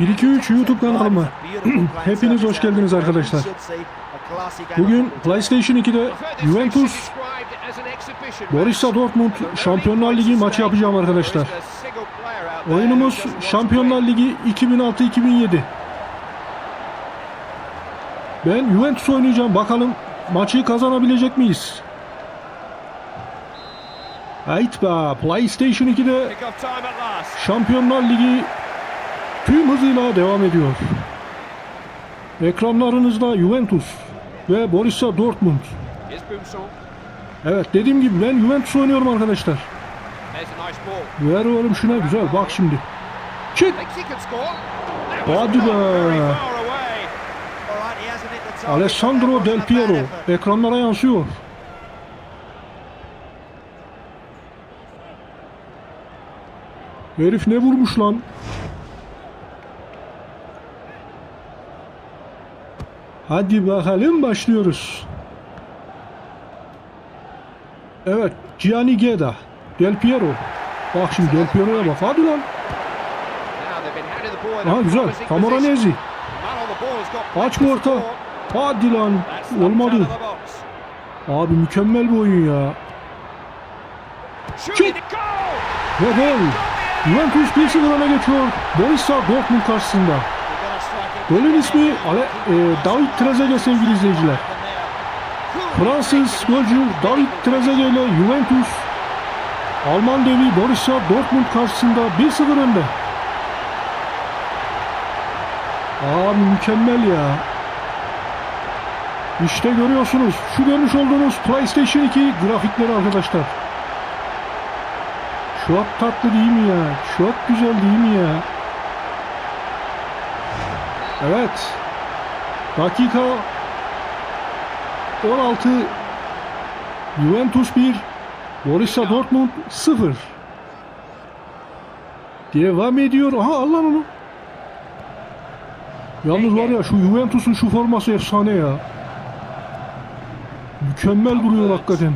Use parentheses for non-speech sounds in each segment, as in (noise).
1-2-3 YouTube kanalıma (clears throat) hepiniz hoş geldiniz arkadaşlar. Bugün PlayStation 2'de Juventus Borussia Dortmund Şampiyonlar Ligi maçı yapacağım arkadaşlar. Oyunumuz Şampiyonlar Ligi 2006-2007. Ben Juventus oynayacağım. Bakalım maçı kazanabilecek miyiz? Hayt be PlayStation 2'de Şampiyonlar Ligi tüm hızıyla devam ediyor. Ekranlarınızda Juventus ve Borussia Dortmund. Evet dediğim gibi ben Juventus oynuyorum arkadaşlar. Ver oğlum şuna güzel bak şimdi. Çık. Hadi be. Alessandro Del Piero ekranlara yansıyor. Herif ne vurmuş lan? Hadi bakalım başlıyoruz. Evet, Gianni Geda, Del Piero. Bak şimdi Del Piero'ya bak. Hadi lan. Aha güzel. Camoranesi. Aç bu orta. Hadi lan. Olmadı. Abi mükemmel bir oyun ya. Çık. Ve gol. Juventus 1-0 öne geçiyor. Borussia Dortmund karşısında. Golün ismi Ale, e, David Trezeguet sevgili izleyiciler. Fransız golcü David Trezeguet ile Juventus Alman devi Borussia Dortmund karşısında 1-0 önde. Abi mükemmel ya. İşte görüyorsunuz şu görmüş olduğunuz PlayStation 2 grafikleri arkadaşlar. Çok tatlı değil mi ya? Çok güzel değil mi ya? Evet. Dakika 16 Juventus 1 Borussia Dortmund 0 Devam ediyor. Aha al lan onu. Yalnız var ya şu Juventus'un şu forması efsane ya. Mükemmel duruyor hakikaten.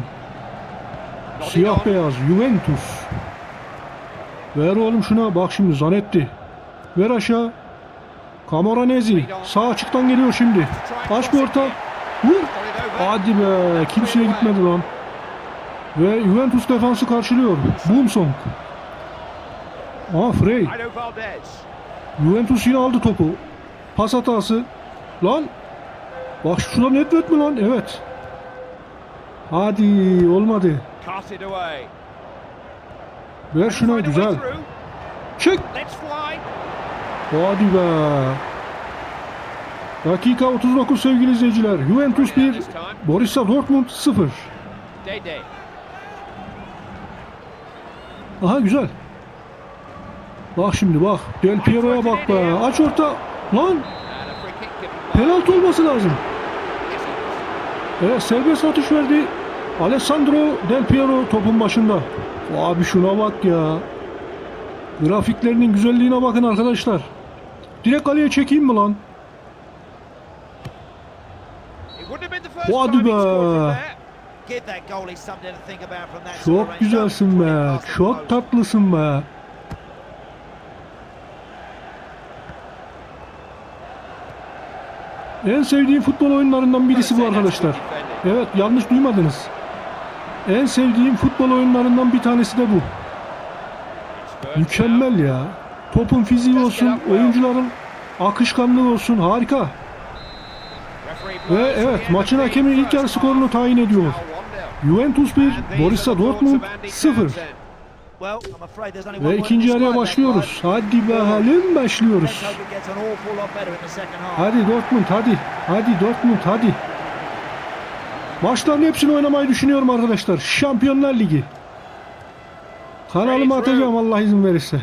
Siyah beyaz Juventus. Ver oğlum şuna bak şimdi Zanetti. Ver aşağı. Camoranesi sağ açıktan geliyor şimdi. Aç bir orta. Vur. Hadi be kimseye gitmedi lan. Ve Juventus defansı karşılıyor. Boomsong. Aa Frey. Juventus yine aldı topu. Pas hatası. Lan. Bak şuna Nedved mi lan? Evet. Hadi olmadı. Ver şuna güzel. Çık. Hadi be. Dakika 39 sevgili izleyiciler. Juventus 1, Borussia Dortmund 0. Aha güzel. Bak şimdi bak. Del Piero'ya bak be. Aç orta. Lan penaltı olması lazım. Evet serbest atış verdi. Alessandro Del Piero topun başında. Abi şuna bak ya. Grafiklerinin güzelliğine bakın arkadaşlar. Direkt kaleye çekeyim mi lan? Hadi be. Çok güzelsin be. Çok tatlısın be. En sevdiğim futbol oyunlarından birisi bu arkadaşlar. Evet yanlış duymadınız. En sevdiğim futbol oyunlarından bir tanesi de bu. Mükemmel ya. Topun fiziği olsun, oyuncuların akışkanlığı olsun harika. Ve evet maçın hakemi ilk yarı skorunu tayin ediyor. Juventus 1, Borussia Dortmund 0. Ve ikinci yarıya başlıyoruz. Hadi bakalım başlıyoruz. Hadi Dortmund hadi. Hadi Dortmund hadi. Maçların hepsini oynamayı düşünüyorum arkadaşlar. Şampiyonlar Ligi. Kanalıma atacağım Allah izin verirse.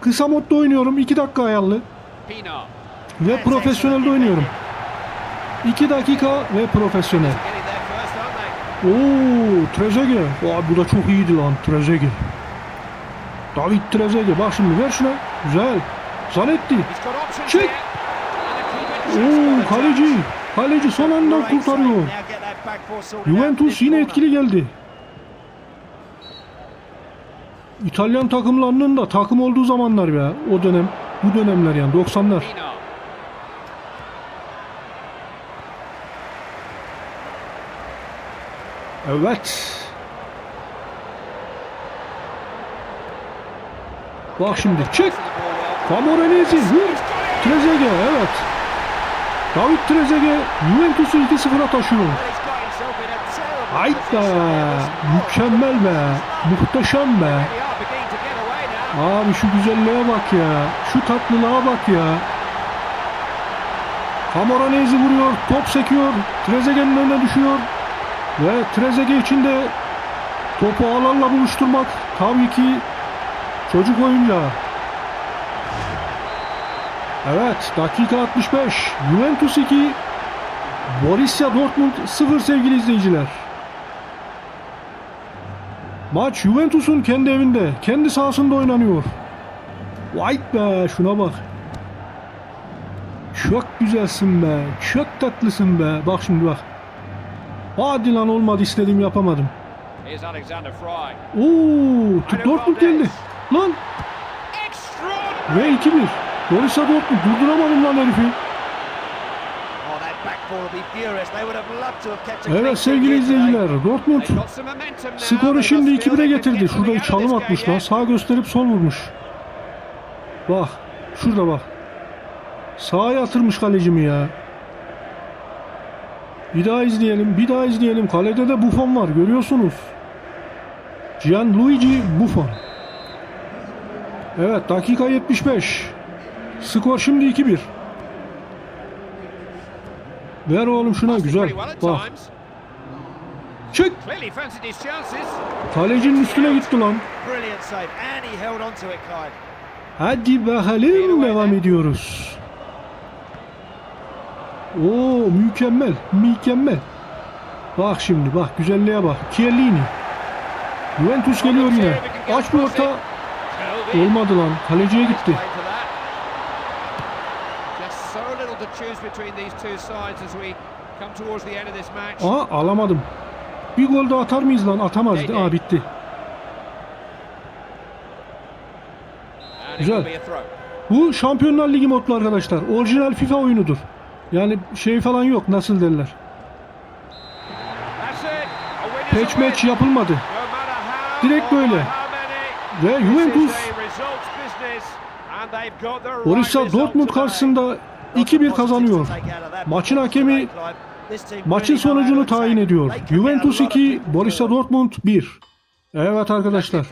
Kısa modda oynuyorum. 2 dakika ayarlı. Ve profesyonelde oynuyorum. 2 dakika ve profesyonel. Oo, Trezeguet. Aa, bu da çok iyiydi lan Trezeguet. David Trezeguet. Bak şimdi ver şuna. Güzel. Zanetti. Çek. Oo, kaleci. Kaleci son anda kurtarıyor. Juventus yine etkili geldi. İtalyan takımlarının da takım olduğu zamanlar ya o dönem. Bu dönemler yani 90'lar. Pino. Evet. Bak şimdi çek. Camoranesi vur. Trezeguet evet. David Trezeguet Juventus'u 2-0'a taşıyor. Hayt be. Mükemmel be. Muhteşem be. Abi şu güzelliğe bak ya. Şu tatlılığa bak ya. Camoranesi vuruyor. Top sekiyor. Trezeguet'in önüne düşüyor. Ve Trezeguet için de topu ağlarla buluşturmak tabii ki çocuk oyuncağı. Evet dakika 65. Juventus 2 Borussia Dortmund 0 sevgili izleyiciler. Maç Juventus'un kendi evinde, kendi sahasında oynanıyor. Vay be şuna bak. Çok güzelsin be. Çok tatlısın be. Bak şimdi bak. Hadi lan olmadı istediğim yapamadım. Oo, Dortmund geldi. Lan ve 2-1. Borussia Dortmund durduramadım lan herifi. Oh, Evet sevgili izleyiciler Dortmund skoru şimdi must feel 2-1'e they can getirdi. get Şurada çalım this atmış game lan. yet. Sağ gösterip sol vurmuş. Bak. Şurada bak. Sağa yatırmış kalecimi ya. Bir daha izleyelim. Bir daha izleyelim. Kalede de Buffon var. Görüyorsunuz. Gianluigi Buffon. Evet dakika 75. Skor şimdi 2-1. Ver oğlum şuna güzel. Bak. Çık. Kalecinin üstüne gitti lan. Hadi bakalım devam ediyoruz. Oo mükemmel, mükemmel. Bak şimdi bak güzelliğe bak. Chiellini. Juventus geliyor yine. Aç bir orta. Olmadı lan. Kaleciye gitti. So little to choose between these two sides as we come towards the end of this match. Aa alamadım. Bir gol daha atar mıyız lan? Atamazdı. Aa bitti. Güzel. Bu Şampiyonlar Ligi modlu arkadaşlar. Orijinal FIFA oyunudur. Yani şey falan yok. Nasıl derler? Match yapılmadı. Direkt böyle. Ve Juventus Borussia Dortmund karşısında 2-1 kazanıyor. Maçın hakemi maçın sonucunu tayin ediyor. Juventus 2, Borussia Dortmund 1. Evet arkadaşlar.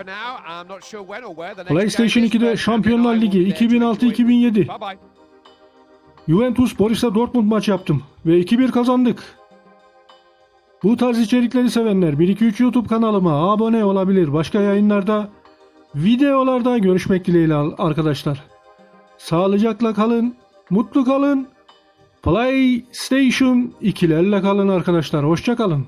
PlayStation game is, 2'de but Şampiyonlar Ligi be there to enjoy it. 2006-2007 Bye bye. Juventus Borussia Dortmund maç yaptım ve 2-1 kazandık. Bu tarz içerikleri sevenler 1-2-3 YouTube kanalıma abone olabilir. Başka yayınlarda, videolarda görüşmek dileğiyle arkadaşlar. Sağlıcakla kalın, mutlu kalın. PlayStation ikilerle kalın arkadaşlar. Hoşça kalın.